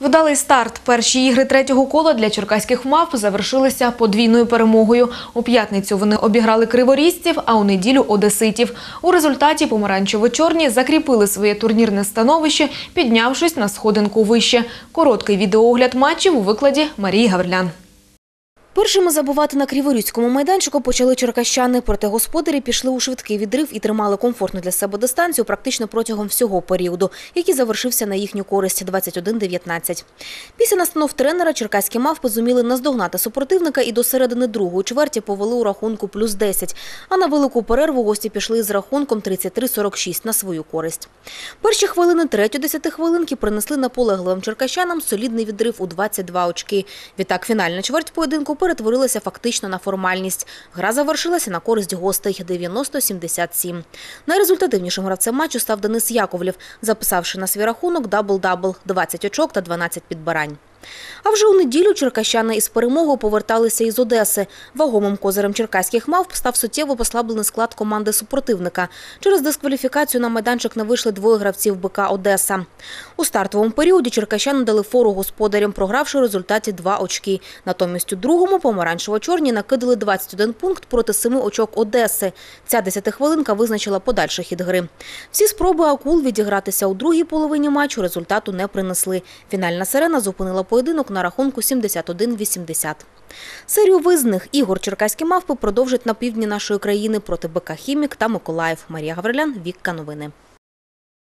Вдалий старт. Перші ігри третього кола для черкаських мав завершилися подвійною перемогою. У п'ятницю вони обіграли криворізців, а у неділю одеситів. У результаті помаранчево-чорні закріпили своє турнірне становище, піднявшись на сходинку вище. Короткий відеоогляд матчів у викладі Марії Гаврилян. Першими забувати на Криворізькому майданчику почали черкащани, проте господарі пішли у швидкий відрив і тримали комфортну для себе дистанцію практично протягом всього періоду, який завершився на їхню користь 21-19. Після настанов тренера черкаські мавпи зуміли наздогнати супротивника і до середини другої чверті повели у рахунку плюс 10, а на велику перерву гості пішли з рахунком 33-46 на свою користь. Перші хвилини третьої десятихвилинки принесли наполегливим черкащанам солідний відрив у 22 очки. Відтак фінальна чверть поєдинку перетворилася фактично на формальність. Гра завершилася на користь гостей 90-77. Найрезультативнішим гравцем матчу став Денис Яковлєв, записавши на свій рахунок дабл-дабл – 20 очок та 12 підбирань. А вже у неділю черкащани із перемогою поверталися із Одеси. Вагомим козирем черкаських мавп став суттєво послаблений склад команди супротивника. Через дискваліфікацію на майданчик не вийшли двоє гравців БК «Одеса». У стартовому періоді черкащани дали фору господарям, програвши у результаті два очки. Натомість у другому помаранчево-чорні накидали 21 пункт проти семи очок Одеси. Ця десятихвилинка визначила подальший хід гри. Всі спроби акул відігратися у другій половині матчу результату не принесли. Фінальна сирена зупинила поєдинок на рахунку 71-80. Серію визних ігор черкаські мавпи продовжать на півдні нашої країни проти БК «Хімік» та Миколаїв. Марія Гаврилян, Вікка Новини.